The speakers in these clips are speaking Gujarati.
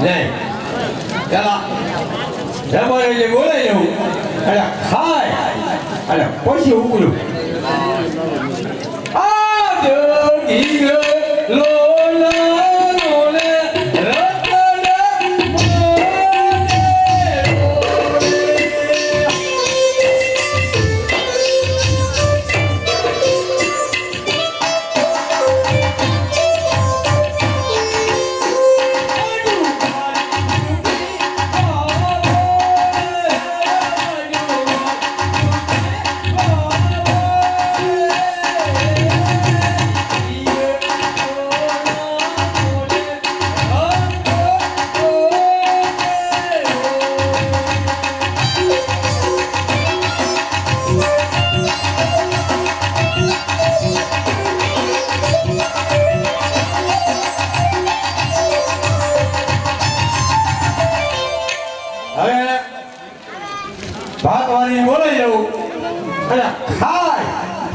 નહીં પેલા રમાડે જે બોલે જવું એટલે ખાય અને પછી ઉકળું આ જોગી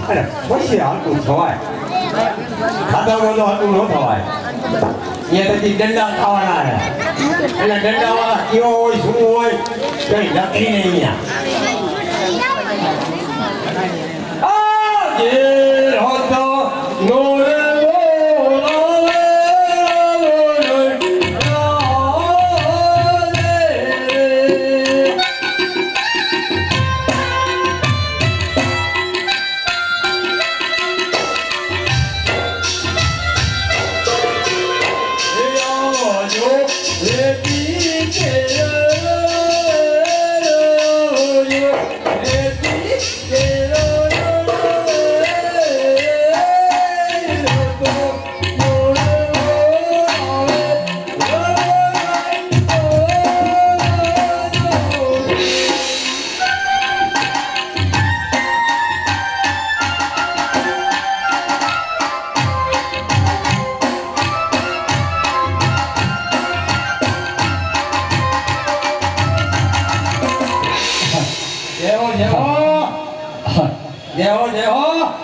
અને પછી હાલતું થવાય ખાધા હાલતું ન થવાય એ પછી દંડા ખાવાના છે અને દંડા વાળા કેવો હોય શું હોય કઈ નક્કી નહીં અહીંયા 你好，你好。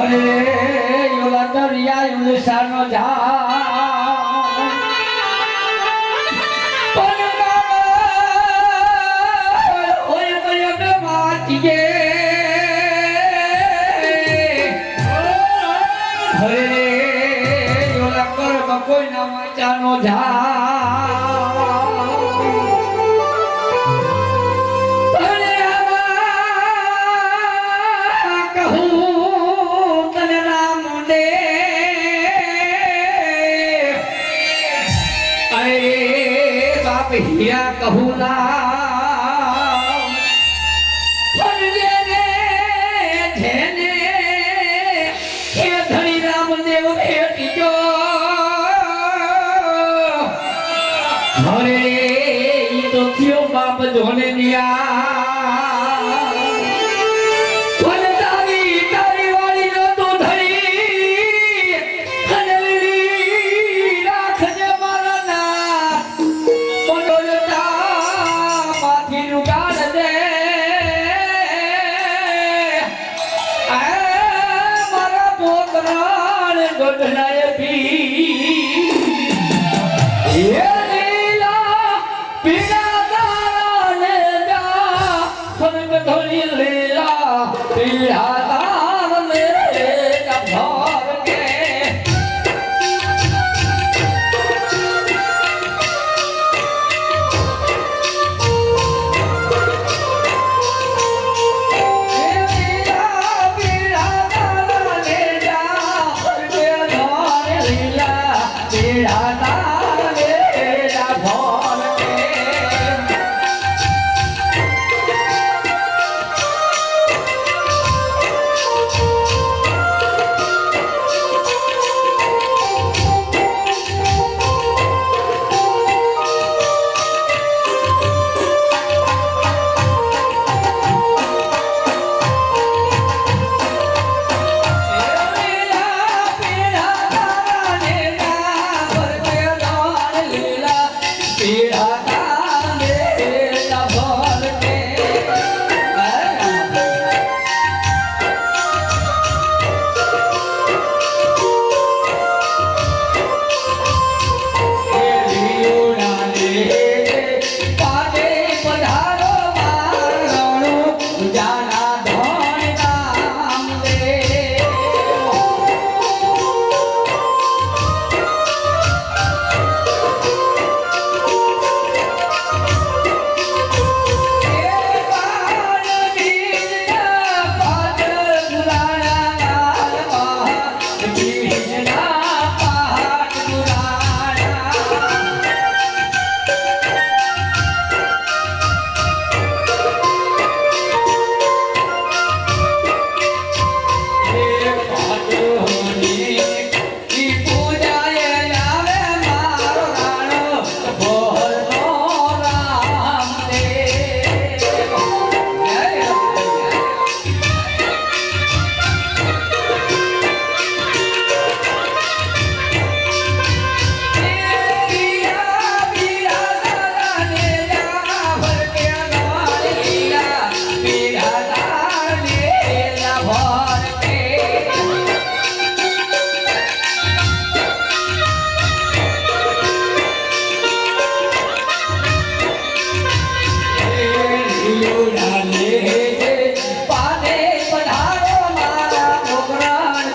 અરે ઓલા દરિયા જા અમે વાંચીએ અરે ઓલા કર્મ કોઈના વાંચાનો જા હીરા કહું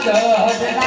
Gracias.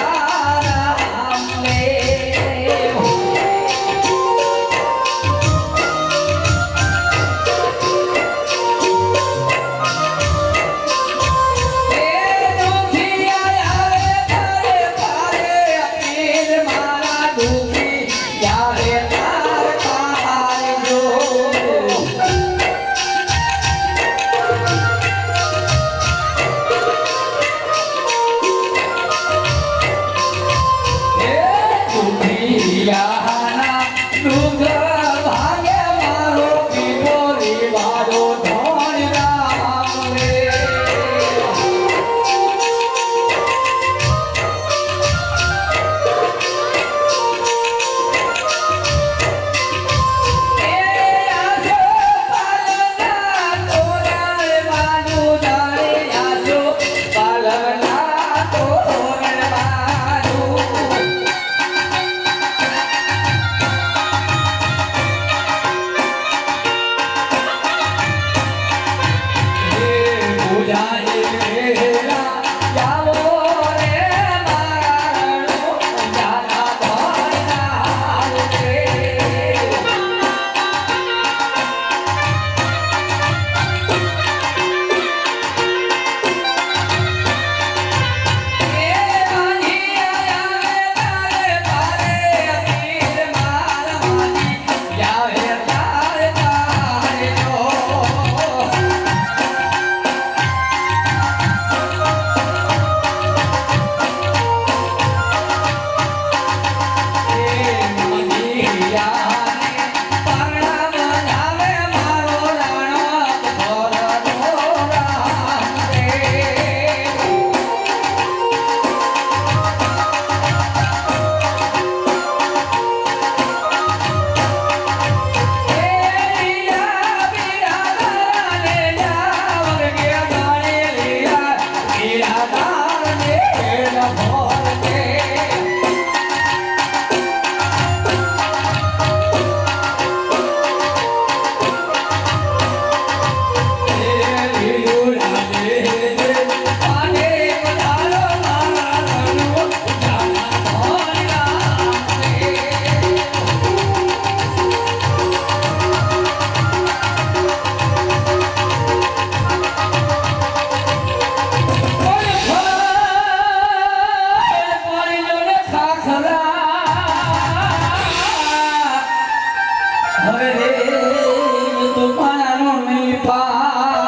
tomaron mi paz.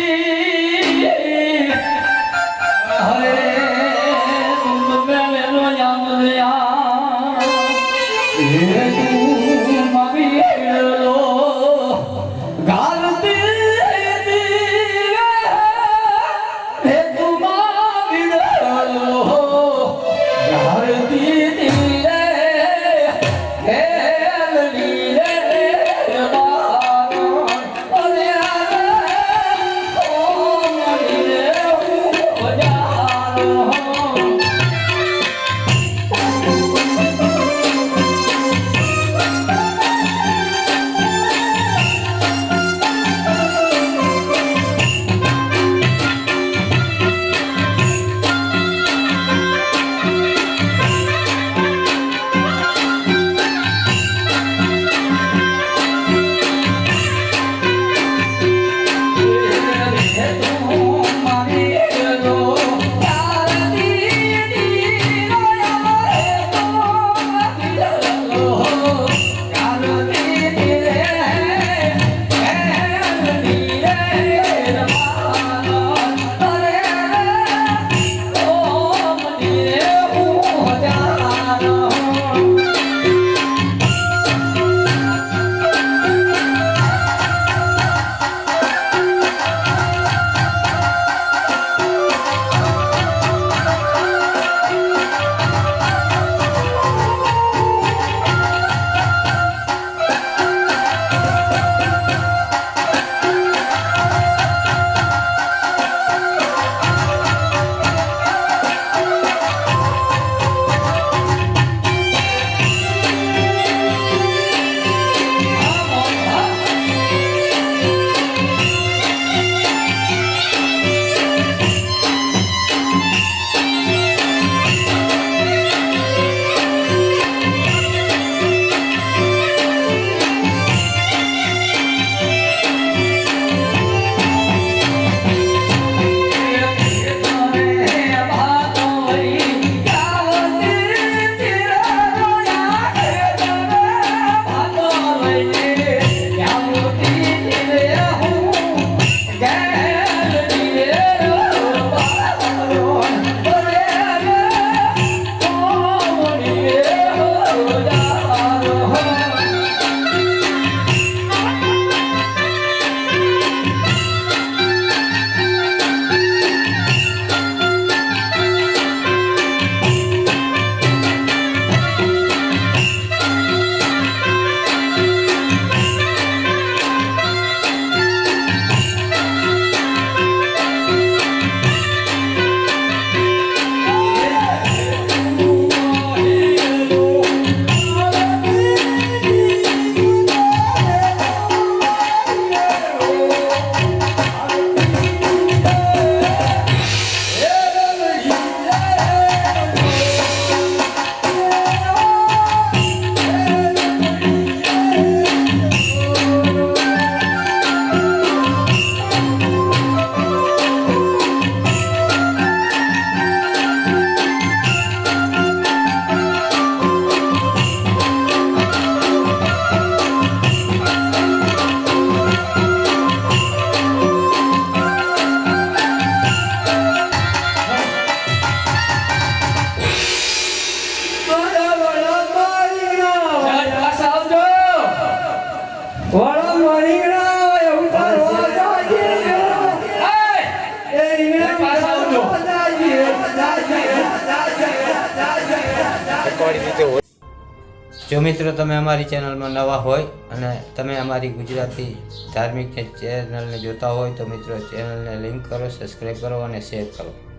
જો મિત્રો તમે અમારી ચેનલમાં નવા હોય અને તમે અમારી ગુજરાતી ધાર્મિક ચેનલને જોતા હોય તો મિત્રો ચેનલને લિંક કરો સબસ્ક્રાઈબ કરો અને શેર કરો.